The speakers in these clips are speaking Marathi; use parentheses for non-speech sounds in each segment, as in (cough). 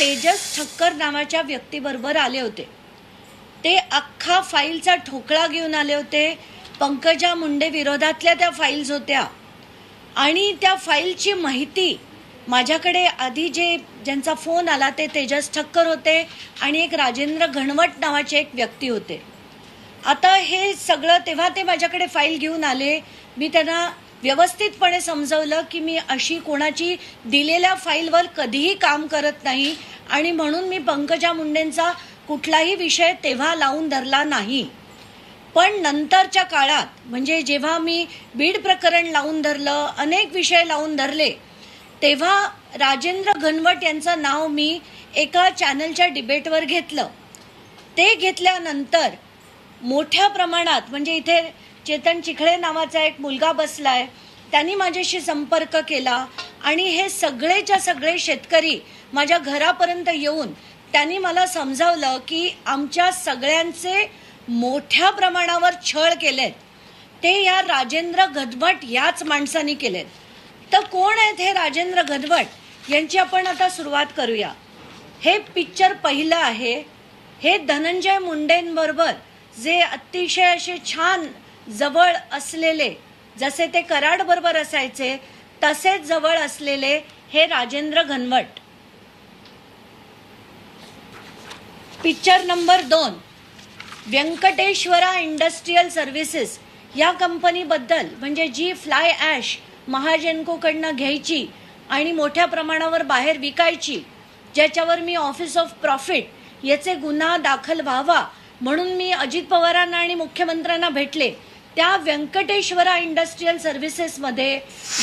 तेजस ठक्कर नावाच्या व्यक्तीबरोबर आले होते. ते अख्खा फाईलचा ठोकळा घेऊन आले होते. पंकजा मुंडे विरोधातल्या त्या फाईल्स होत्या. आणि त्या फाईलची माहिती माझ्याकडे आधी जे ज्यांचा फोन आला ते तेजस ठक्कर होते आणि एक राजेंद्र घणवट नावाचे एक व्यक्ती होते. आता हे सगळं तेव्हा ते माझ्याकडे फाईल घेऊन आले. मी त्यांना व्यवस्थितपणे समजवलं की मी अशी कोणाची दिलेल्या फाईलवर कधीही काम करत नाही आणि म्हणून मी पंकजा मुंडेंचा कुठलाही विषय तेव्हा लावून धरला नाही. पण नंतरच्या काळात म्हणजे जेव्हा मी बीड प्रकरण लावून धरलं अनेक विषय लावून धरले तेव्हा राजेंद्र घनवट यांचं नाव मी एका चॅनलच्या डिबेटवर घेतलं. ते घेतल्यानंतर मोठ्या प्रमाणात म्हणजे इथे चेतन चिखळे नावाचा एक मुलगा बसलाय. त्यांनी माझ्याशी संपर्क केला आणि हे सगळेच्या सगळे शेतकरी माझ्या घरापर्यंत येऊन त्यांनी मला समजावलं की आमच्या सगळ्यांचे मोठ्या प्रमाणावर छळ केलेत. ते या राजेंद्र गदवट याच माणसांनी केलेत. तर कोण आहेत हे राजेंद्र गदवट यांची आपण आता सुरुवात करूया. हे पिक्चर पहिलं आहे. हे धनंजय मुंडेंबरोबर जे अतिशय असे छान जवळ असलेले जसे ते कराड बरोबर असायचे तसेच जवळ असलेले हे राजेंद्र घनवट. पिक्चर नंबर दोन. Venkateshwara industrial services. या कंपनीबद्दल म्हणजे जी फ्लाय ॲश महाजेनकोकडनं घ्यायची आणि मोठ्या प्रमाणावर बाहेर विकायची ज्याच्यावर मी ऑफिस ऑफ प्रॉफिट याचे गुन्हा दाखल व्हावा म्हणून मी अजित पवारांना आणि मुख्यमंत्र्यांना भेटले त्या व्यंकटेश्वरा इंडस्ट्रीयल सर्व्हिसेसमध्ये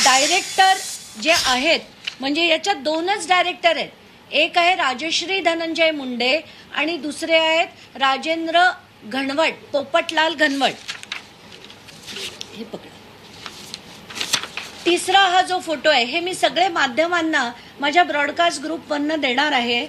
डायरेक्टर जे आहेत म्हणजे याच्यात दोनच डायरेक्टर आहेत. एक आहे राजश्री धनंजय मुंडे आणि दुसरे आहेत राजेंद्र घनवट पोपटलाल घनवट. हे पकडा. तिसरा हा जो फोटो आहे हे मी सगळे माध्यमांना माझ्या ब्रॉडकास्ट ग्रुपवरनं देणार आहे.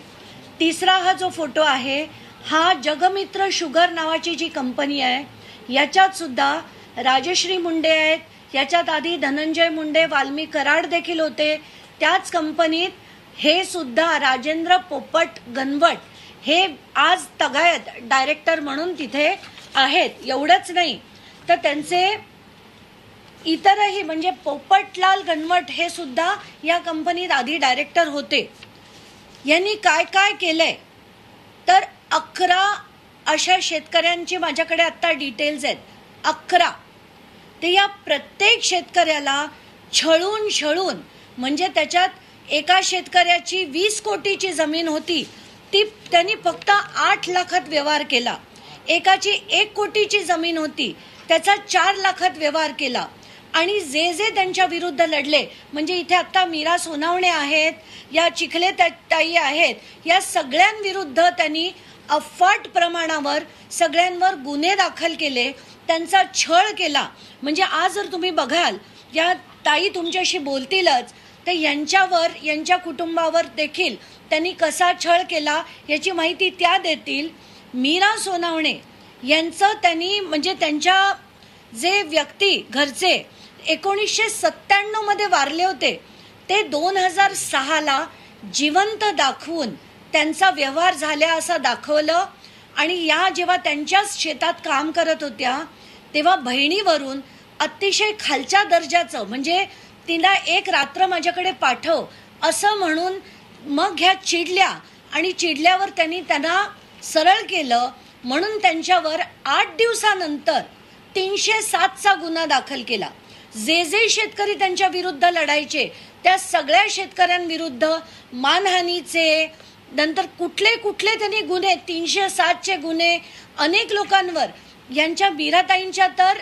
तिसरा हा जो फोटो आहे हा जगमित्र शुगर नावाची जी कंपनी आहे याच्यात सुद्धा राजश्री मुंडे आहेत. याच्यात आधी धनंजय मुंडे वाल्मी कराड देखील होते. त्याच कंपनीत हे सुद्धा राजेंद्र पोपट गणवट हे आज तगायत डायरेक्टर म्हणून तिथे आहेत. एवढंच नाही. तर त्यांचे इतरही म्हणजे पोपटलाल गणवट हे सुद्धा या कंपनीत आधी डायरेक्टर होते. यांनी काय काय केलंय? तर अकरा अशा शेतकऱ्यांची माझ्याकडे आत्ता डिटेल्स आहेत. अकरा. ते या प्रत्येक शेतकऱ्याला छळून छळून म्हणजे त्याच्यात एका शेतकऱ्याची वीस कोटीची जमीन होती ती त्यांनी फक्त आठ लाखात व्यवहार केला. एकाची एक कोटीची जमीन होती त्याचा चार लाखात व्यवहार केला. आणि जे जे त्यांच्या विरुद्ध लढले म्हणजे इथे आत्ता मीरा सोनावणे आहेत या चिखले ताई आहेत या सगळ्यांविरुद्ध त्यांनी अफाट प्रमाणावर सगळ्यांवर गुन्हे दाखल केले त्यांचा छळ केला. म्हणजे आज जर तुम्ही बघाल या ताई तुमच्याशी बोलतीलच तर यांच्यावर यांच्या कुटुंबावर देखील त्यांनी कसा छळ केला याची माहिती त्या देतील. मीरा सोनावणे यांचं त्यांनी म्हणजे त्यांच्या जे व्यक्ती घरचे एकोणीसशे सत्त्याण्णवमध्ये वारले होते. ते दोन हजार सहाला जिवंत दाखवून त्यांचा व्यवहार झाल्या असं दाखवलं. आणि या जेव्हा त्यांच्याच शेतात काम करत होत्या तेव्हा बहिणीवरून अतिशय खालच्या दर्जाचं म्हणजे तिला एक रात्र माझ्याकडे पाठव असं म्हणून मग ह्या चिडल्या. आणि चिडल्यावर त्यांनी त्यांना सरळ केलं. म्हणून त्यांच्यावर आठ दिवसानंतर तीनशे सातचा गुन्हा दाखल केला. जे जे शेतकरी त्यांच्या विरुद्ध लढायचे त्या सगळ्या शेतकऱ्यांविरुद्ध मानहानीचे नंतर कुठले कुठले त्यांनी गुन्हे तीनशे सातचे गुन्हे अनेक लोकांवर यांच्या बीराताईंच्या तर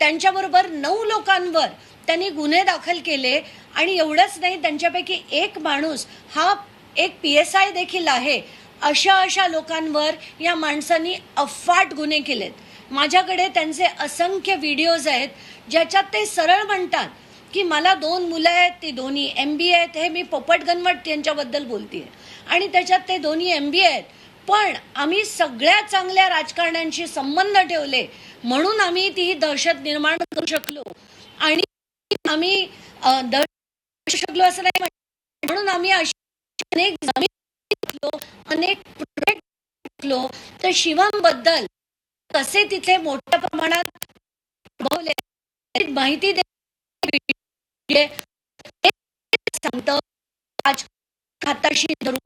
त्यांच्याबरोबर नऊ लोकांवर त्यांनी गुन्हे दाखल केले. आणि एवढंच नाही त्यांच्यापैकी एक माणूस हा एक पी एस आय देखील आहे. अशा अशा लोकांवर या माणसांनी अफाट गुन्हे केलेत. माझ्याकडे त्यांचे असंख्य व्हिडिओज आहेत ज्याच्यात ते सरळ म्हणतात की मला दोन मुलं आहेत ती दोन्ही एम बी आहेत हे मी पोपट गनवट यांच्याबद्दल बोलतेय. आणि त्याच्यात ते दोन्ही एम बी आहेत. पण आम्ही सगळ्या चांगल्या राजकारण्यांशी संबंध ठेवले. म्हणून आम्ही ती दहशत निर्माण करू शकलो. आणि आम्ही दहशत शकलो असं नाही म्हणून आम्ही अशी अनेक जमीन अनेक प्रोजेक्ट तर शिवमबद्दल कसे तिथे मोठ्या प्रमाणात माहिती दे सांगतं. आज हाताशी धरू.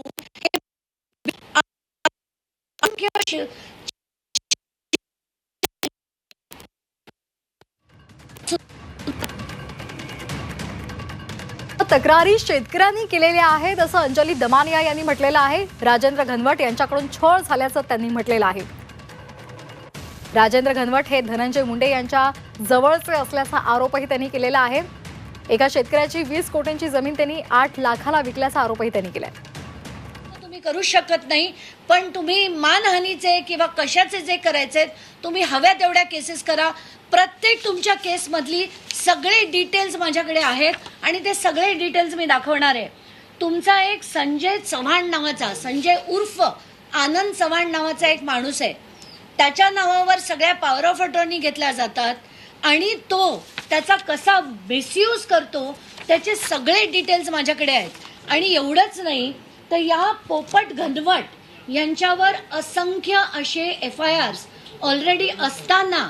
हे तक्रारी शेतकऱ्यांनी केलेल्या आहेत असं अंजली दमानिया यांनी म्हटलेलं आहे. राजेंद्र घनवट यांच्याकडून छळ झाल्याचं त्यांनी म्हटलेलं आहे. राजेंद्र घनवट हे धनंजय मुंडे यांच्या जवळचे असल्याचा आरोपही त्यांनी केलेला आहे. एका शेतकऱ्याची वीस कोटींची जमीन त्यांनी आठ लाखाला विकल्याचा आरोपही त्यांनी केलाय. तुम्ही करू शकत नाही पण तुम्ही मानहानीचे किंवा कशाचे जे करायचे तुम्ही हव्या तेवढ्या केसेस करा. प्रत्येक तुमच्या केसमधली सगळे डिटेल्स माझ्याकडे आहेत आणि ते सगळे डिटेल्स मी दाखवणार आहे. तुमचा एक संजय चव्हाण नावाचा संजय उर्फ आनंद चव्हाण नावाचा एक माणूस आहे. त्याच्या नावावर सगळ्या पॉवर ऑफ अटॉर्नी घेतल्या जातात आणि तो त्याचा कसा मिसयूज करतो त्याचे सगळे डिटेल्स माझ्याकडे आहेत. आणि एवढंच नाही तर या पोपट घनवट यांच्यावर असंख्य असे एफ आय आर्स ऑलरेडी असताना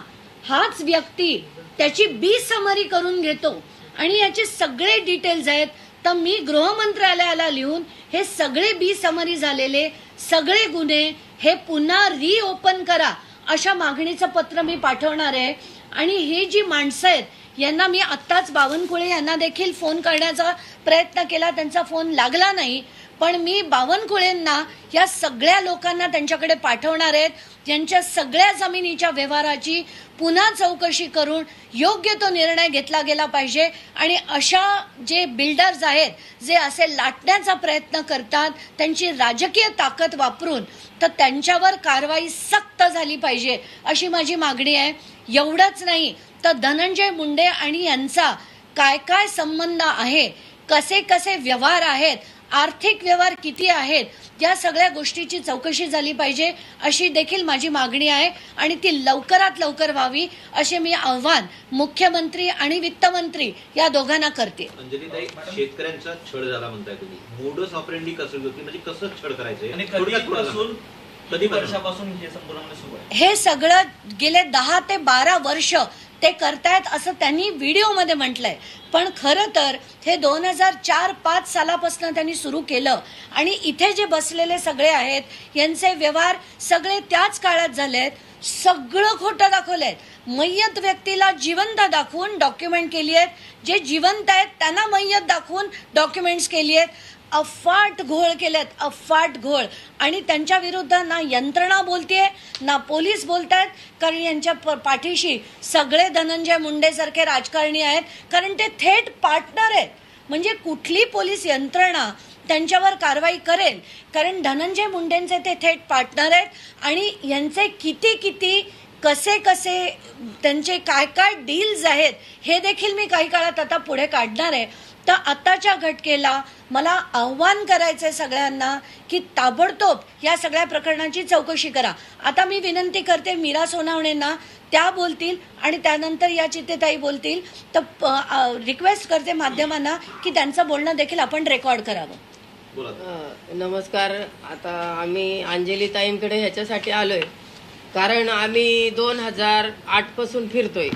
हाच व्यक्ती त्याची बी समरी करून घेतो. आणि याचे सगळे डिटेल्स आहेत. तर मी गृहमंत्रालयाला लिहून हे सगळे बी समरी झालेले सगळे गुन्हे हे पुन्हा रिओपन करा अशा मागणीचं पत्र मी पाठवणार आहे. आणि ही जी माणसं आहेत यांना मी आत्ताच बावनकुळे यांना देखील फोन करण्याचा प्रयत्न केला. त्यांचा फोन लागला नाही. पण मी बावनकुळेंना या सगळ्या लोकांना त्यांच्याकडे पाठवणार आहेत त्यांच्या सगळ्या जमिनीच्या व्यवहाराची पुन्हा चौकशी करून योग्य तो निर्णय घेतला गेला पाहिजे. आणि अशा जे बिल्डर्स आहेत जे असे लाटण्याचा प्रयत्न करतात त्यांची राजकीय ताकद वापरून तर त्यांच्यावर कारवाई सक्त झाली पाहिजे अशी माझी मागणी आहे. एवढंच नाही तर धनंजय मुंडे आणि यांचा काय काय संबंध आहे कसे कसे व्यवहार आहेत आर्थिक व्यवहार किती आहेत या सगळ्या गोष्टीची चौकशी झाली पाहिजे अशी देखील माझी मागणी आहे आणि ती लवकरात लवकर व्हावी असे मी आव्हान मुख्यमंत्री आणि वित्तमंत्री या दोघांना करते. शेतकऱ्यांचा छळ झाला म्हणताय तुम्ही. मोडस ऑपरेंडी कसं होती? म्हणजे कसं छळ हे आहे? हे सगळं गेले दहा ते बारा वर्ष ते करतायत असं त्यांनी व्हिडिओमध्ये म्हटलंय. पण खरं तर हे दोन हजार चार पाच सालापासून त्यांनी सुरू केलं. आणि इथे जे बसलेले सगळे आहेत यांचे व्यवहार सगळे त्याच काळात झाले आहेत सगळं खोटं दाखवलंय. मय्यत व्यक्तीला जिवंत दाखवून डॉक्युमेंट केली आहेत. जे जिवंत आहेत त्यांना मय्यत दाखवून डॉक्युमेंट्स केली आहेत. अफाट घोळ केलेत अफाट घोळ. आणि त्यांच्या विरुद्ध ना यंत्रणा बोलतीये ना पोलीस बोलतायत कारण यांच्या प- पाठीशी सगळे धनंजय मुंडेसारखे राजकारणी आहेत कारण ते थेट पार्टनर आहेत. म्हणजे कुठली पोलीस यंत्रणा त्यांच्यावर कारवाई करेल? कारण धनंजय मुंडेंचे ते थेट पार्टनर आहेत आणि यांचे किती किती कसे कसे त्यांचे काय काय डील्स आहेत हे देखील मी काही काळात आता पुढे काढणार आहे. तर आताच्या घटकेला मला आव्हान करायचंय सगळ्यांना की ताबडतोब या सगळ्या प्रकरणाची चौकशी करा. आता मी विनंती करते मीरा सोनावणेंना त्या बोलतील आणि त्यानंतर या चित्तेताई बोलतील. तर रिक्वेस्ट करते माध्यमांना की त्यांचं बोलणं देखील आपण रेकॉर्ड करावं. नमस्कार. आता आम्ही अंजली ताईंकडे ह्याच्यासाठी आलोय. कारण आम्ही दोन हजार आठपासून फिरतोय.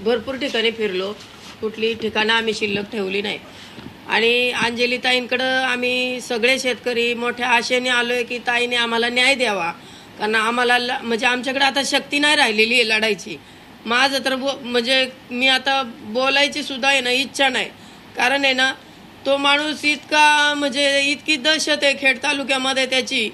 भरपूर ठिकाणी फिरलो. कुठली ठिकाणं आम्ही शिल्लक ठेवली नाही. आणि अंजली ताईंकडं आम्ही सगळे शेतकरी मोठ्या आशेने आलोय की ताईने आम्हाला न्याय द्यावा. कारण आम्हाला ल- म्हणजे आमच्याकडे आता शक्ती नाही राहिलेली आहे लढायची. माझं तर बो म्हणजे मी आता बोलायची सुद्धा आहे ना इच्छा नाही. कारण आहे ना तो माणूस इतका म्हणजे इतकी दहशत आहे खेड तालुक्यामध्ये त्याची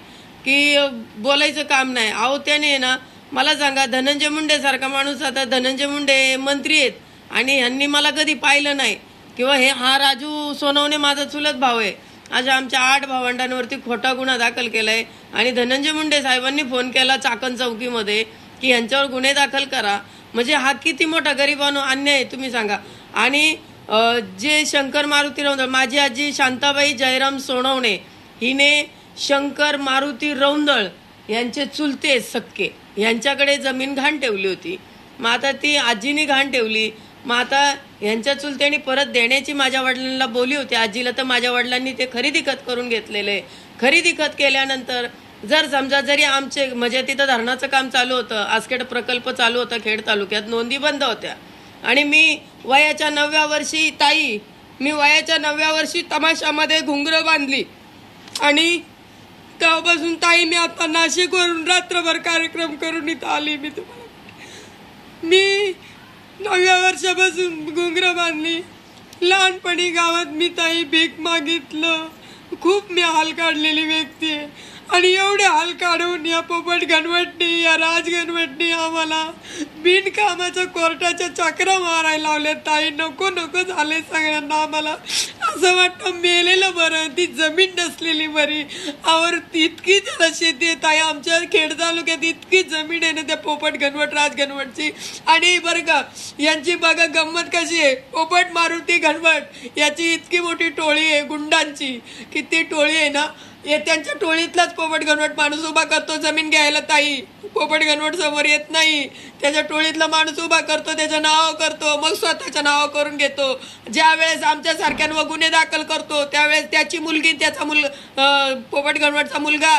की बोलायचं काम नाही. अहो त्याने आहे ना मला सांगा धनंजय मुंडेसारखा माणूस आता धनंजय मुंडे मंत्री आहेत. आणि ह्यांनी मला कधी पाहिलं नाही. किंवा हे हा राजू सोनवणे माझा चुलत भाऊ आहे. अशा आमच्या आठ भावंडांवरती खोटा गुन्हा दाखल केला आहे आणि धनंजय मुंडे साहेबांनी फोन केला चाकण चौकीमध्ये की यांच्यावर गुन्हे दाखल करा. म्हणजे हा किती मोठा गरिबांनो अन्याय आहे तुम्ही सांगा. आणि जे शंकर मारुती रौंदळ माझी आजी शांताबाई जयराम सोनवणे हिने शंकर मारुती रौंदळ यांचे चुलते सक्के यांच्याकडे जमीन घाण ठेवली होती. मग आता ती आजीने घाण ठेवली. मग आता ह्यांच्या चुलत्यांनी परत देण्याची माझ्या वडिलांना बोली होती. आजीला तर माझ्या वडिलांनी ते खरेदी खत करून घेतलेले. खरेदी खत केल्यानंतर जर समजा जरी आमचे म्हणजे तिथं धरणाचं काम चालू होतं आसखेड प्रकल्प चालू होता खेड तालुक्यात नोंदी बंद होत्या. आणि मी वयाच्या नवव्या वर्षी ताई मी वयाच्या नवव्या वर्षी तमाशामध्ये घुंगरं बांधली. आणि तेव्हापासून ताई मी आता नाशिकवरून रात्रभर कार्यक्रम करून इथं आली. मी तुम्हाला मी नवव्या वर्षापासून घुंगरं बांधली. लहानपणी गावात मी ताई भीक मागितलं. खूप मी हाल काढलेली व्यक्ती आहे. आणि एवढे हाल काढून या पोपट घनवटणी या राज आम्हाला बिनकामाच्या कोर्टाच्या चक्र मारायला लावल्या ताई नको नको झाले सगळ्यांना आम्हाला. असं वाटतं मेलेलं बरं ती जमीन नसलेली बरी. आवर इतकी जरा शेती आहे ताई. आमच्या खेड तालुक्यात इतकी जमीन आहे ना त्या पोपट घनवट राज आणि बरं का यांची बघा गंमत कशी आहे. पोपट मारुती घनवट याची इतकी मोठी टोळी आहे गुंडांची. की ती टोळी आहे ना. ये त्यांच्या टोळीतलाच पोपट घनवट माणूस उभा करतो जमीन घ्यायला ताई. पोपट घनवट समोर येत नाही. त्याच्या टोळीतला माणूस उभा करतो त्याचं नाव करतो मग स्वतःच्या नाव करून घेतो. ज्या वेळेस आमच्यासारख्यांवर गुन्हे दाखल करतो त्यावेळेस त्याची मुलगी त्याचा मुल पोपट घनवटचा मुलगा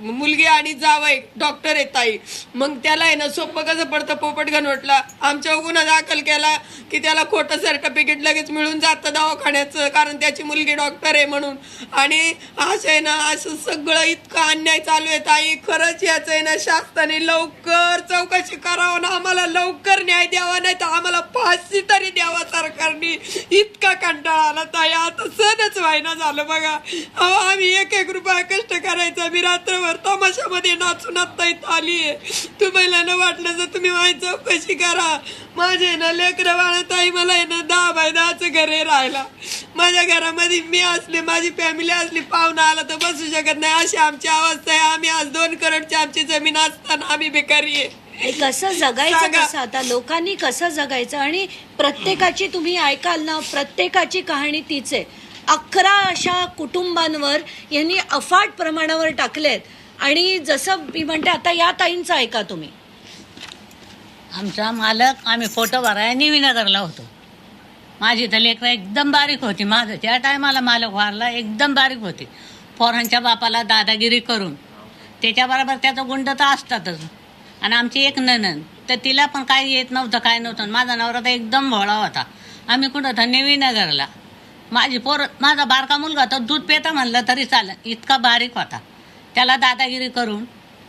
मुलगी आणि जावई डॉक्टर आहे ताई. मग त्याला आहे ना सोपं कसं पडतं पोपट घनवटला? आमच्या गुन्हा दाखल केला की त्याला खोटं सर्टिफिकेट लगेच मिळून जातं दवाखान्याचं कारण त्याची मुलगी डॉक्टर आहे म्हणून. आणि असं आहे ना असं सगळं इतकं अन्याय चालू आहे ताई. खरंच याचं आहे ना शासनाने लवकर चौकशी करावं ना. आम्हाला लवकर न्याय द्यावा नाही तर आम्हाला फाशी तरी द्यावा सरकारने. इतका कंटाळा आला ताई. आता सणच व्हायना झालं बघा. अहो आम्ही एक एक रुपया कष्ट करायचा. मी रात्रभर तमाशामध्ये नाचून आत्ता इथं आली. आहे तुम्हाला ना वाटलं तर तुम्ही माझी चौकशी करा. माझे ना लेकरं बाळा ताई मला आहे ना दहा बाय दहाचं घर राहायला. माझ्या घरामध्ये मी असले माझी फॅमिली असली पाहुणा आला तर बसू शकत नाही. अशी आमची अवस्था आहे. आम्ही आज दोन करोडची आमची जमीन असताना आम्ही बेकारी आहे. हे कसं जगायचं सांगा. कसं आता? लोकांनी कसं जगायचं? आणि प्रत्येकाची तुम्ही ऐकाल ना प्रत्येकाची कहाणी तीच आहे. अकरा अशा कुटुंबांवर यांनी अफाट प्रमाणावर टाकलेत. आणि जसं मी म्हणते आता या ताईंचं ऐका तुम्ही. आमचा मालक आम्ही फोटो भरायला निवीनगरला होतो. माझी तर लेकरं एकदम बारीक होती. माझं त्या टायमाला मालक वारला एकदम बारीक होती. पोरांच्या बापाला दादागिरी करून. त्याच्याबरोबर त्याचं गुंड तर असतातच. आणि आमची एक ननन तर तिला पण काही येत नव्हतं काय नव्हतं. माझा नवरा तर एकदम भोळा होता. आम्ही कुठं तर नेवीनगरला. माझी पोर माझा बारका मुलगा तर दूध पेता म्हणलं तरी चालेल. इतका बारीक होता. त्याला दादागिरी करून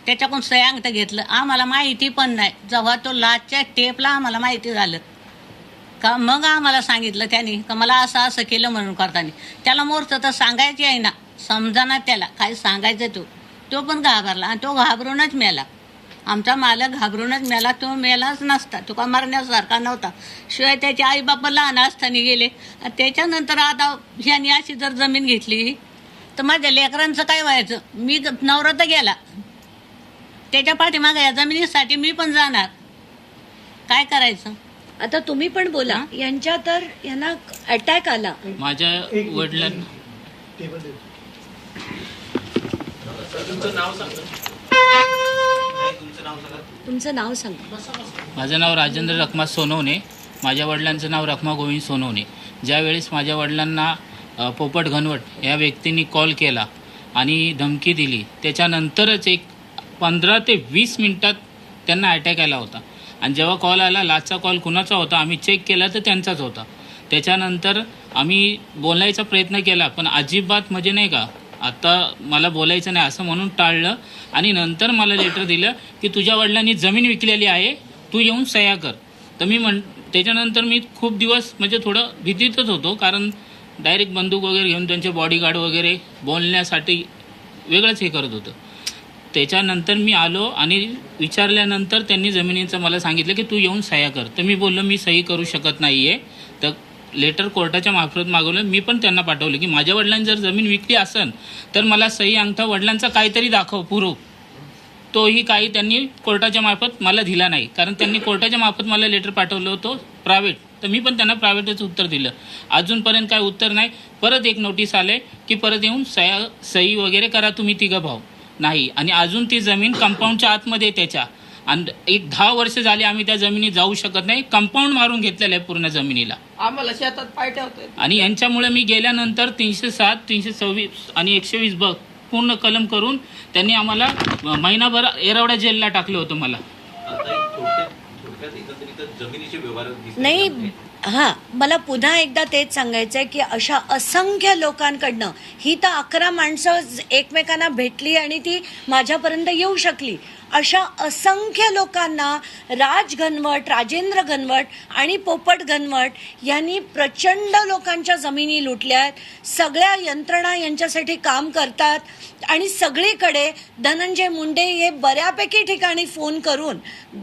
त्याच्याकडून सयांगत घेतलं. आम्हाला माहिती पण नाही. जेव्हा तो लाचच्या टेपला आम्हाला माहिती झालं. का मग आम्हाला सांगितलं त्याने का मला असं असं केलं म्हणून करताना. त्याला मोर्च तर सांगायचे आहे ना समजा ना त्याला काय सांगायचं तो. तो पण घाबरला आणि तो घाबरूनच मेला. आमचा मालक घाबरूनच मेला तो मेलाच नसता तो का मरण्यासारखा नव्हता. शिवाय त्याचे आई बापा लहान असताना गेले. आणि त्याच्यानंतर आता ह्यानी अशी जर जमीन घेतली तर माझ्या लेकरांचं काय व्हायचं? मी नवरा तर गेला. त्याच्या पाठीमागे या जमिनीसाठी मी पण जाणार. काय करायचं? आता तुम्ही पण बोला. यांच्या तर यांना अटॅक आला. माझ्या वडिलांना. तुमचं नाव सांगा. तुमचं नाव सांगा. तुमचं नाव सांगा. माझं नाव राजेंद्र रखमा सोनवणे. माझ्या वडिलांचं नाव रखमा गोविंद सोनवणे. ज्यावेळेस माझ्या वडिलांना अ, पोपट घनवट या व्यक्तींनी कॉल केला आणि धमकी दिली त्याच्यानंतरच एक पंधरा ते वीस मिनिटात त्यांना अटॅक आला होता. आणि जेव्हा कॉल आला लास्टचा कॉल कुणाचा होता आम्ही चेक केला तर त्यांचाच होता. त्याच्यानंतर आम्ही बोलायचा प्रयत्न केला पण अजिबात म्हणजे नाही का आता मला बोलायचं नाही असं म्हणून टाळलं. आणि नंतर मला लेटर दिलं की तुझ्या वडिलांनी जमीन विकलेली आहे तू येऊन सह्या कर. तर मी म्हण त्याच्यानंतर मी खूप दिवस म्हणजे थोडं भीतीतच होतो कारण डायरेक्ट बंदूक वगैरे घेऊन त्यांचे बॉडीगार्ड वगैरे बोलण्यासाठी वेगळंच हे करत होतं. त्याच्यानंतर मी आलो आणि विचारल्यानंतर त्यांनी जमिनीचं मला सांगितलं की तू येऊन सह्या कर. तर मी बोललो मी सही करू शकत नाही आहे तर लेटर कोर्टाच्या मार्फत मागवलं. मी पण त्यांना पाठवलं की माझ्या वडिलांनी जर जमीन विकली असेल तर मला सही अंगठा वडिलांचा काहीतरी दाखव पुरो. तोही काही त्यांनी कोर्टाच्या मार्फत मला दिला नाही. कारण त्यांनी कोर्टाच्या मार्फत मला लेटर पाठवलं होतं प्रायव्हेट. तर मी पण त्यांना प्रायव्हेटच उत्तर दिलं. अजूनपर्यंत काय उत्तर नाही. परत एक नोटीस आले की परत येऊन सह्या सही वगैरे करा तुम्ही तिघं भाऊ. नाही. आणि अजून ती जमीन कंपाऊंडच्या आतमध्ये आहे त्याच्या. आणि एक दहा वर्ष झाली आम्ही त्या जमिनी जाऊ शकत नाही. कंपाऊंड मारून घेतलेलं आहे पूर्ण जमिनीला. आम्हाला शेतात पाय ठेवतोय आणि यांच्यामुळे मी गेल्यानंतर तीनशे सात तीनशे सव्वीस आणि एकशे वीस बघ पूर्ण कलम करून त्यांनी आम्हाला महिनाभर एरवड्या जेलला टाकलं होतं मला. नाही. हा मला पुन्हा एकदा तेच सांगायचं आहे की अशा असंख्य लोकांकडनं ही तर अकरा माणसं एकमेकांना भेटली आणि ती माझ्यापर्यंत येऊ शकली. अशा असंख्य लोकांना राज घनवट राजेंद्र घनवट आणि पोपट घनवट यांनी प्रचंड लोकांच्या जमिनी लुटल्या आहेत. सगळ्या यंत्रणा यांच्यासाठी काम करतात आणि सगळीकडे धनंजय मुंडे हे बऱ्यापैकी ठिकाणी फोन करून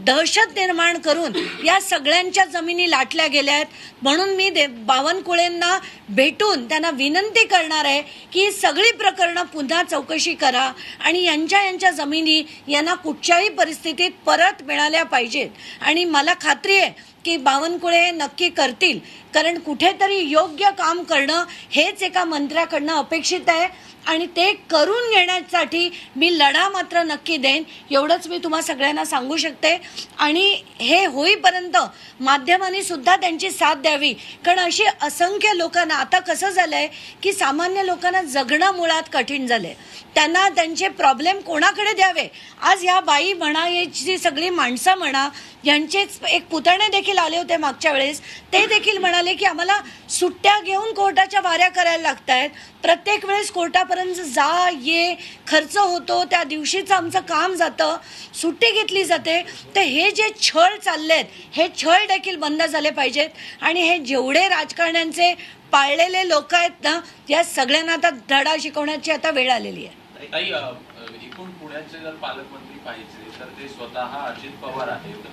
दहशत निर्माण करून या सगळ्यांच्या जमिनी लाटल्या गेल्या आहेत. म्हणून मी दे बावनकुळेंना भेटून त्यांना विनंती करणार आहे की सगळी प्रकरणं पुन्हा चौकशी करा आणि यांच्या यांच्या जमिनी यांना कुठच्याही परिस्थितीत परत मिळाल्या पाहिजेत. आणि मला खात्री आहे की बावनकुळे हे नक्की करतील. कारण कुठेतरी योग्य काम करणं हेच एका मंत्र्याकडनं अपेक्षित आहे. आणि ते करून घेण्यासाठी मी लढा मात्र नक्की देईन एवढंच मी तुम्हा सगळ्यांना सांगू शकते. आणि हे होईपर्यंत माध्यमांनी सुद्धा त्यांची साथ द्यावी. कारण अशी असंख्य लोकांना आता कसं झालं आहे की सामान्य लोकांना जगणं मुळात कठीण झालं आहे त्यांना त्यांचे प्रॉब्लेम कोणाकडे द्यावे? आज ह्या बाई म्हणा याची सगळी माणसं म्हणा यांचेच एक पुतणे देखील आले होते मागच्या वेळेस. ते देखील म्हणाले की आम्हाला सुट्ट्या घेऊन कोर्टाच्या वाऱ्या करायला लागत आहेत प्रत्येक वेळेस कोर्टापर्यंत जा ये खर्च होतो त्या दिवशीचं आमचं काम जातं सुट्टी घेतली जाते. तर हे जे छळ चालले आहेत हे छळ देखील बंद झाले पाहिजेत. आणि हे जेवढे राजकारण्यांचे पाळलेले लोक आहेत ना या सगळ्यांना आता धडा शिकवण्याची आता वेळ आलेली आहे. एकूण पुण्याचे जर पालकमंत्री पाहिजे तर ते स्वतः अजित पवार आहेत.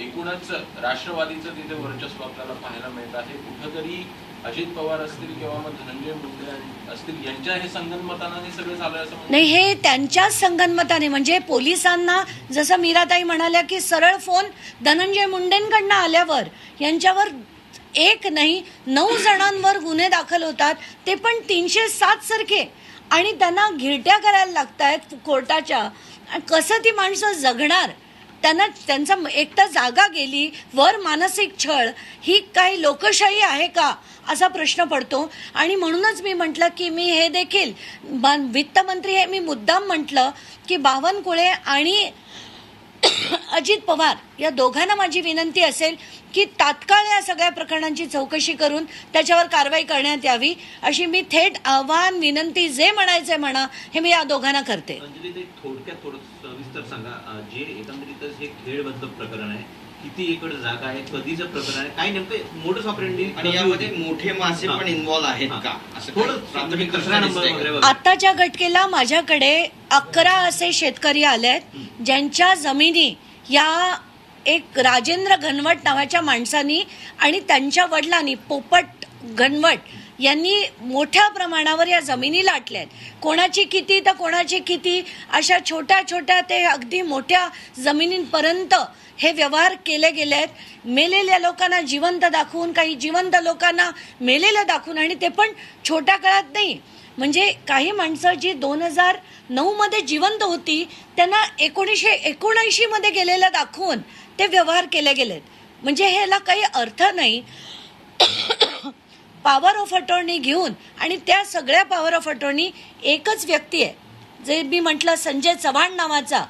एकूणच राष्ट्रवादीचं तिथे वर्चस्व आपल्याला पाहायला मिळत आहे. कुठंतरी अजित पवार असतील किंवा मग धनंजय मुंडे असतील यांच्या हे संगनमतानं हे सगळं झालं असं नाही हे त्यांच्याच संगनमताने म्हणजे पोलिसांना जसं मीराताई म्हणाल्या की सरळ फोन धनंजय मुंडेंकडनं आल्यावर यांच्यावर एक नाही नऊ जणांवर गुन्हे दाखल होतात ते पण तीनशे सात सारखे. आणि त्यांना घिरट्या करायला लागत आहेत कोर्टाच्या. आणि कसं ती माणसं जगणार? त्यांना त्यांचा एकटा जागा गेली वर मानसिक छळ ही काही लोकशाही आहे का? असा प्रश्न पडतो. आणि म्हणूनच मी म्हटलं की मी हे देखील वित्तमंत्री हे मी मुद्दाम म्हटलं की बावनकुळे आणि (coughs) अजित पवार या दोघांना माझी विनंती असेल की तात्काळ या सगळ्या प्रकरणांची चौकशी करून त्याच्यावर कारवाई करण्यात यावी अशी मी थेट आव्हान विनंती जे म्हणायचे म्हणा हे मी या दोघांना करते. थोडक्यात थोडं सविस्तर सांगा. जे एकंदरीतच हे खेळबद्ध प्रकरण आहे किती एकड जागा आहे कधीचं प्रकरण आहे काय नेमकं मोठं ऑपरेंडी आणि यामध्ये मोठे मासे पण इन्व्हॉल्व आहेत का? असं थोडं प्राथमिक कल्पना नंबर? वगैरे. आताच्या घटकेला माझ्याकडे अकरा असे शेतकरी आले आहेत ज्यांच्या जमिनी या एक राजेंद्र घनवट नावाच्या माणसानी आणि त्यांच्या वडिलांनी पोपट घनवट यांनी मोठ्या प्रमाणावर या जमिनी लाटल्या आहेत कोणाची किती तर कोणाची किती अशा छोट्या छोट्या ते अगदी मोठ्या जमिनींपर्यंत हे व्यवहार केले गेले आहेत मेलेल्या लोकांना जिवंत दाखवून काही जिवंत लोकांना मेलेलं दाखवून आणि ते पण छोट्या काळात नाही. म्हणजे काही माणसं जी दोन हजार नऊमध्ये जिवंत होती त्यांना एकोणीसशे एकोणऐंशीमध्ये गेलेलं दाखवून ते व्यवहार केले गेलेत. म्हणजे ह्याला काही अर्थ नाही. पॉवर ऑफ अटॉर्नी घेऊन आणि त्या सगळ्या पॉवर ऑफ अटॉर्नी एकच व्यक्ती आहे. जे मी म्हटलं संजय चव्हाण नावाचा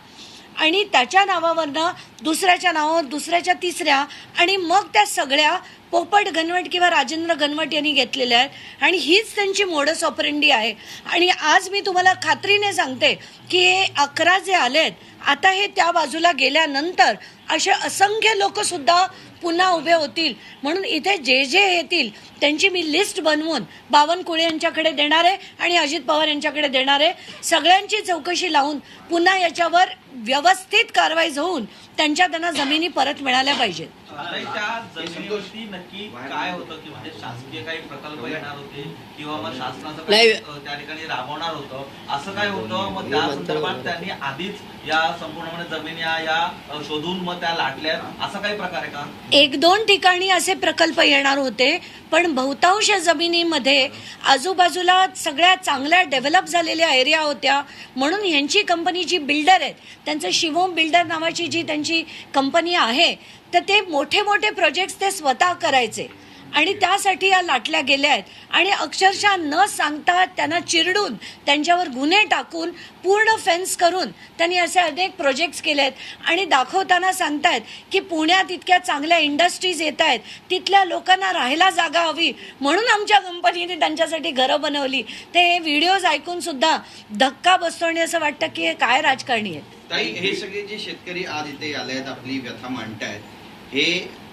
आणि त्याच्या नावावरनं दुसऱ्याच्या नावावर दुसऱ्याच्या तिसऱ्या आणि मग त्या सगळ्या पोपट घनवट किंवा राजेंद्र घनवट यांनी घेतलेल्या आहेत. आणि हीच त्यांची मोडस ऑपरेंडी आहे. आणि आज मी तुम्हाला खात्रीने सांगते की हे अकरा जे आलेत आता हे त्या बाजूला गेल्यानंतर असे असंख्य लोकसुद्धा पुन्हा उभे होतील. म्हणून इथे जे जे येतील त्यांची मी लिस्ट बनवून बावनकुळे यांच्याकडे देणार आहे आणि अजित पवार यांच्याकडे देणार आहे. सगळ्यांची चौकशी लावून पुन्हा याच्यावर व्यवस्थित कारवाई होऊन त्यांच्या त्यांना जमिनी परत मिळाल्या पाहिजेत. त्या जमिनीवरती नक्की काय होतं की म्हणजे शासकीय काही प्रकल्प येणार होते किंवा मग शासनाचं. काही त्या ठिकाणी राबवणार होतं असं काय होतं? मग त्या संदर्भात त्यांनी आधीच या संपूर्णपणे जमिनी या शोधून मग त्या लाटल्या. असा काही प्रकार आहे का? एक दोन ठिकाणी असे प्रकल्प येणार होते पण बहुतांश जमिनीमध्ये आजूबाजूला सगळ्या चांगल्या डेव्हलप झालेल्या एरिया होत्या. म्हणून ह्यांची कंपनी जी बिल्डर आहेत त्यांचं शिवोम बिल्डर नावाची जी त्यांची कंपनी आहे तर ते मोठे मोठे प्रोजेक्ट्स ते स्वतः करायचे. आणि त्यासाठी या लाटल्या गेल्या आहेत. आणि अक्षरशः न सांगता त्यांना चिरडून त्यांच्यावर गुन्हे टाकून पूर्ण फेन्स करून त्यांनी असे अनेक प्रोजेक्ट्स केले आहेत. आणि दाखवताना सांगतायत की पुण्यात इतक्या चांगल्या इंडस्ट्रीज येत आहेत. तिथल्या लोकांना राहायला जागा हवी. म्हणून आमच्या कंपनीने त्यांच्यासाठी घरं बनवली. ते हे व्हिडिओज ऐकून सुद्धा धक्का बसवणे असं वाटतं की हे काय राजकारणी आहेत. हे सगळे जे शेतकरी आज इथे आले आहेत आपली व्यथा मांडतायत हे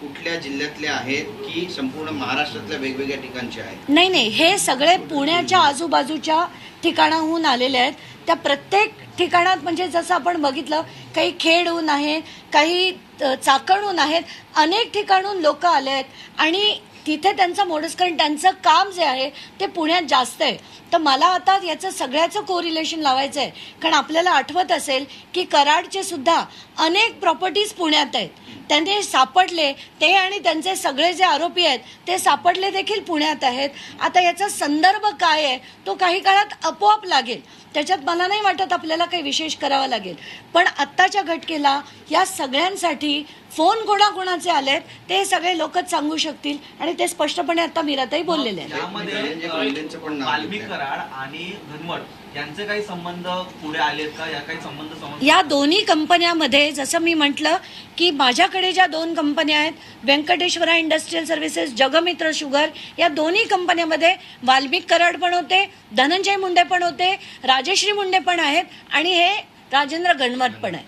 कुठल्या जिल्ह्यातले आहेत की संपूर्ण महाराष्ट्रातल्या वेगवेगळ्या ठिकाणचे आहेत? नाही नाही. हे सगळे पुण्याच्या आजूबाजूच्या ठिकाणाहून आलेले आहेत. त्या प्रत्येक ठिकाणात म्हणजे जसं आपण बघितलं काही खेडहून आहे काही चाकणहून आहेत अनेक ठिकाणून लोक आले आहेत. आणि तिथे त्यांचं मोडस कारण त्यांचं काम जे आहे ते पुण्यात जास्त आहे. तर मला आता याचं सगळ्याचं कोरिलेशन लावायचं आहे कारण आपल्याला आठवत असेल की कराडचे सुद्धा अनेक प्रॉपर्टीज पुण्यात आहेत. त्यांनी सापडले ते आणि त्यांचे सगळे जे आरोपी आहेत ते सापडले देखील पुण्यात आहेत. आता याचा संदर्भ काय आहे तो काही काळात आपोआप लागेल. त्याच्यात मला नाही वाटत आपल्याला काही विशेष करावं लागेल. पण आत्ताच्या घटकेला या सगळ्यांसाठी फोन कोणाकोणाचे आलेत ते सगळे लोकच सांगू शकतील. आणि ते स्पष्टपणे आता मीराताई बोललेले आहेत. कराड आणि यांचे काही संबंध पुढे आलेत का? या काही संबंध समज या दोन्ही कंपन्यामध्ये जसं मी म्हटलं की माझ्याकडे ज्या दोन कंपन्या आहेत Venkateshwara industrial services Jagmitra sugar या दोन्ही कंपन्यामध्ये वाल्मिक कराड पण होते धनंजय मुंडे पण होते राजश्री मुंडे पण आहेत आणि हे राजेंद्र गणवत पण आहेत.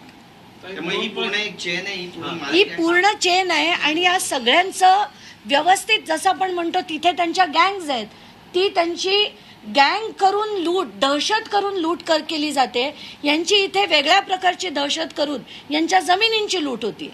त्यामुळे ही पूर्ण एक चेन आहे ही पूर्ण ही पूर्ण चेन आहे आणि या सगळ्यांचं व्यवस्थित जसं आपण म्हणतो तिथे त्यांच्या गँग्ज आहेत ती त्यांची गँग करून लूट दहशत करून लूट कर केली जाते. यांची इथे वेगळ्या प्रकारची दहशत करून यांच्या जमिनींची लूट होती.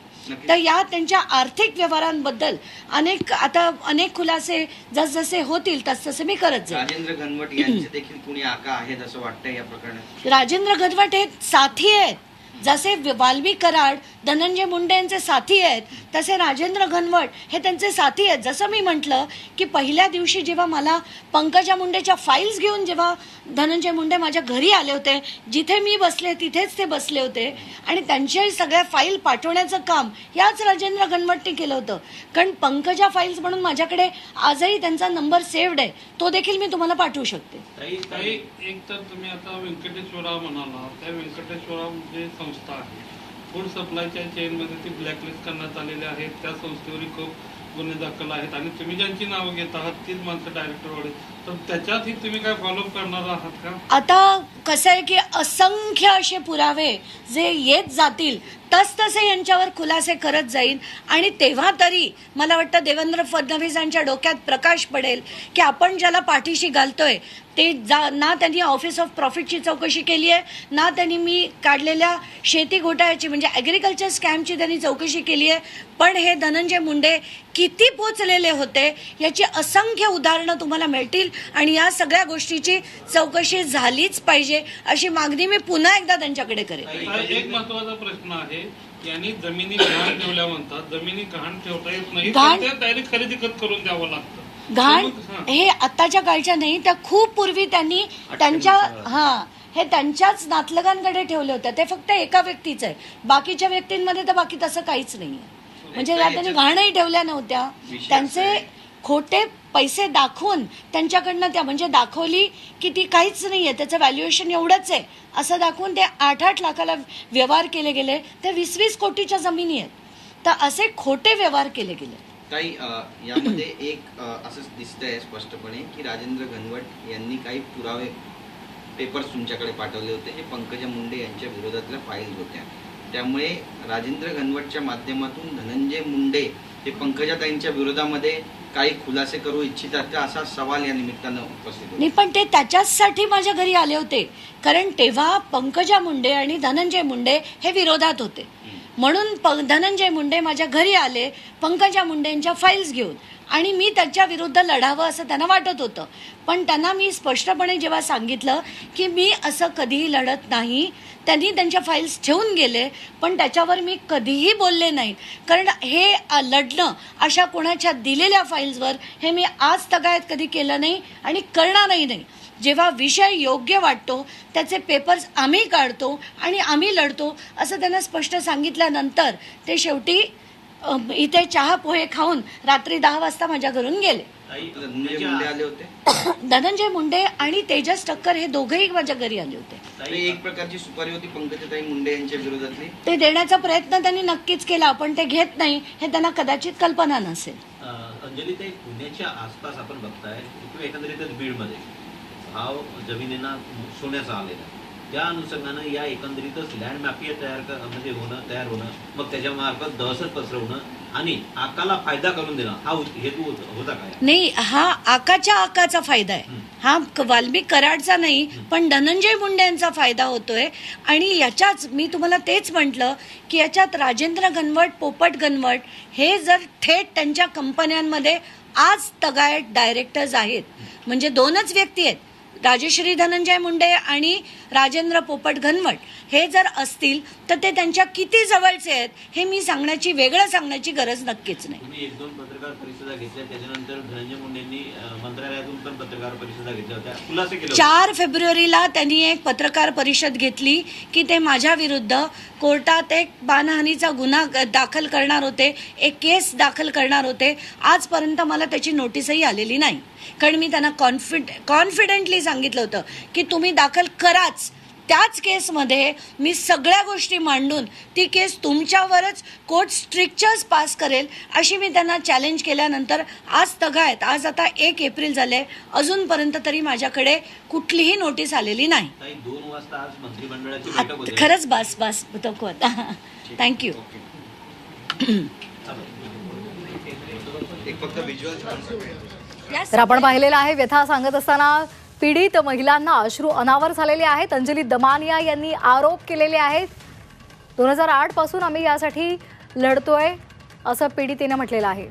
तर या त्यांच्या आर्थिक व्यवहारांबद्दल अनेक आता अनेक खुलासे जसजसे होतील तसतसे मी करत जाईल राजेंद्र घनवट यांचे देखील कुणी आका आहेत असं वाटतंय या प्रकरणात? राजेंद्र गदवाट हे साथी आहेत. जसे वाल्मिक कराड धनंजय मुंडे यांचे साथी आहेत तसे राजेंद्र घनवट हे त्यांचे साथी आहेत. जसं मी म्हटलं की पहिल्या दिवशी जेव्हा मला पंकजा मुंडेच्या फाईल्स घेऊन जेव्हा धनंजय मुंडे माझ्या घरी आले होते जिथे मी बसले तिथेच ते बसले होते. आणि त्यांच्या सगळ्या फाईल पाठवण्याचं काम याच राजेंद्र घनवटने केलं होतं. कारण पंकजा फाईल्स म्हणून माझ्याकडे आजही त्यांचा नंबर सेव्ड आहे. तो देखील मी तुम्हाला पाठवू शकते. एक तर तुम्ही आता व्यंकटेश्वरा म्हणाला. त्या व्यंकटेश्वरा संस्था आहे. फूड सप्लायच्या चेनमध्ये ती ब्लॅकलिस्ट करण्यात आलेली आहेत. त्या संस्थेवरही खूप गुन्हे दाखल आहेत. आणि तुम्ही ज्यांची नावं घेत आहात तीच माणसं डायरेक्टर तर त्याच्यातही तुम्ही काय फॉलोअप करणार आहात का? आता कसं आहे की असंख्य असे पुरावे जे येत जातील तसतसे यांच्यावर खुलासे करत जाईल. आणि तेव्हा तरी मला वाटतं देवेंद्र फडणवीस यांच्या डोक्यात प्रकाश पडेल की आपण ज्याला पाठीशी घालतोय ते जा ना त्यांनी ऑफिस ऑफ प्रॉफिटची चौकशी केली आहे ना त्यांनी मी काढलेल्या शेती घोटाळ्याची म्हणजे ॲग्रिकल्चर स्कॅमची त्यांनी चौकशी केली आहे. पण हे धनंजय मुंडे किती पोचलेले होते याची असंख्य उदाहरणं तुम्हाला मिळतील आणि या सगळ्या गोष्टीची चौकशी झालीच पाहिजे अशी मागणी मी पुन्हा एकदा त्यांच्याकडे करेन. एक महत्त्वाचा प्रश्न आहे यांनी जमिनी गहाण ठेवल्या म्हणतात जमिनी गहाण ठेवता येत नाही खरेदी करून द्यावं लागतं. घाण हा. आत्ताच्या काळच्या नाही त्या खूप पूर्वी त्यांनी त्यांच्या हा हे त्यांच्याच नातलगांकडे ठेवले होते. ते फक्त एका व्यक्तीचं आहे. बाकीच्या व्यक्तींमध्ये तर बाकी तसं काहीच नाही म्हणजे त्या त्यांनी घाणही ठेवल्या नव्हत्या. त्यांचे आहे. खोटे पैसे दाखवून त्यांच्याकडनं त्या म्हणजे दाखवली की ती काहीच नाही आहे त्याचं व्हॅल्युएशन एवढंच आहे. असं दाखवून ते आठ आठ लाखाला व्यवहार केले गेले. ते वीस वीस कोटीच्या जमिनी आहेत. तर असे खोटे व्यवहार केले गेले. काही यामध्ये (clears throat) एक असं दिसतंय स्पष्टपणे की राजेंद्र घनवट यांनी काही पुरावे पेपर्स तुमच्याकडे पाठवले होते. जे पंकजा मुंडे यांच्या विरोधातल्या फाईल्स होत्या. त्यामुळे राजेंद्र घनवटच्या माध्यमातून धनंजय मुंडे हे पंकजाताईंच्या विरोधामध्ये काही खुलासे करू इच्छितात का असा सवाल या निमित्तानं उपस्थित होतो. नाही पण ते त्याच्याचसाठी माझ्या घरी आले होते. कारण तेव्हा पंकजा मुंडे आणि धनंजय मुंडे हे विरोधात होते. म्हणून प धनंजय मुंडे माझ्या घरी आले पंकजा मुंडेंच्या फाईल्स घेऊन. आणि मी त्याच्या विरुद्ध लढावं असं त्यांना वाटत होतं. पण त्यांना मी स्पष्टपणे जेव्हा सांगितलं की मी असं कधीही लढत नाही त्यांनी त्यांच्या फाईल्स ठेवून गेले पण त्याच्यावर मी कधीही बोलले नाही कारण हे लढणं अशा कोणाच्या दिलेल्या फाईल्सवर हे मी आज तगायत कधी केलं नाही आणि करणारही नाही. जेव्हा विषय योग्य वाटतो त्याचे पेपर्स आम्ही काढतो आणि आम्ही लढतो असं त्यांना स्पष्ट सांगितल्यानंतर ते शेवटी इथे चहा पोहे खाऊन रात्री दहा वाजता माझ्या घरून गेले. ताई, धनंजय मुंडे आले होते? (coughs) धनंजय मुंडे आणि तेजस टक्कर हे दोघेही माझ्या घरी आले होते. एक प्रकारची सुपारी होती पंकजाताई मुंडे यांच्या विरोधातली. ते देण्याचा प्रयत्न त्यांनी नक्कीच केला पण ते घेत नाही हे त्यांना कदाचित कल्पना नसेल. अंजली ताई पुण्याच्या आसपास आपण बघताय एकंदरीतच बीडमध्ये. भाव जमिनींना सोन्याचा आलेला आहे. त्या अनुषंगानं या एकंदरीतच लँड मॅपिया तयार म्हणजे होणं तयार होणं मग त्याच्या मार्फत दहशत पसरवणं आणि आकाला फायदा करून देणं हा हेतू होत- काय? नाही हा आकाच्या आकाचा फायदा आहे. हा वाल्मिक कराडचा नाही पण धनंजय मुंडे यांचा फायदा होतोय. आणि याच्याच मी तुम्हाला तेच म्हटलं की याच्यात राजेंद्र गणवट पोपट गणवट हे जर थेट त्यांच्या कंपन्यांमध्ये आज तगायत डायरेक्टर्स आहेत. म्हणजे दोनच व्यक्ती आहेत. राजश्री धनंजय मुंडे आणि राजेंद्र पोपट घनवट हे जर असतील तर ते त्यांच्या किती जवळचे आहेत हे मी सांगण्याची वेगळं सांगण्याची गरज नक्कीच नाही. तुम्ही एक दोन पत्रकार परिषदा घेतल्या त्याच्यानंतर धनंजय मुंडेंनी अ, मंत्रालयातून पण पत्रकार परिषदा घेतल्या होत्या. खुलासे केले होते. चार फेब्रुवारीला त्यांनी एक पत्रकार परिषद घेतली की ते माझ्या विरुद्ध कोर्टात एक मानहानीचा गुन्हा दाखल करणार होते एक केस दाखल करणार होते. आजपर्यंत मला त्याची नोटीसही आलेली नाही. कारण मी त्यांना कॉन्फिड कॉन्फिडेंटली सांगितलं होतं की तुम्ही दाखल कराच. त्याच केसमध्ये मी सगळ्या गोष्टी मांडून ती केस तुमच्यावरच कोर्ट स्ट्रिक्चर्स पास करेल अशी मी त्यांना चॅलेंज केल्यानंतर आज तगायत. आज आता एक एप्रिल झाले. अजूनपर्यंत तरी माझ्याकडे कुठलीही नोटीस आलेली नाही. खरंच बस बस नको आता. थँक्यू तर आपण पाहिलेलं आहे व्यथा सांगत असताना पीडित महिलांना अश्रू अनावर झालेले आहेत. अंजली दमानिया यांनी आरोप केलेले आहेत. दोन हजार आठपासून आम्ही यासाठी लढतोय असं पीडितेनं म्हटलेलं आहे.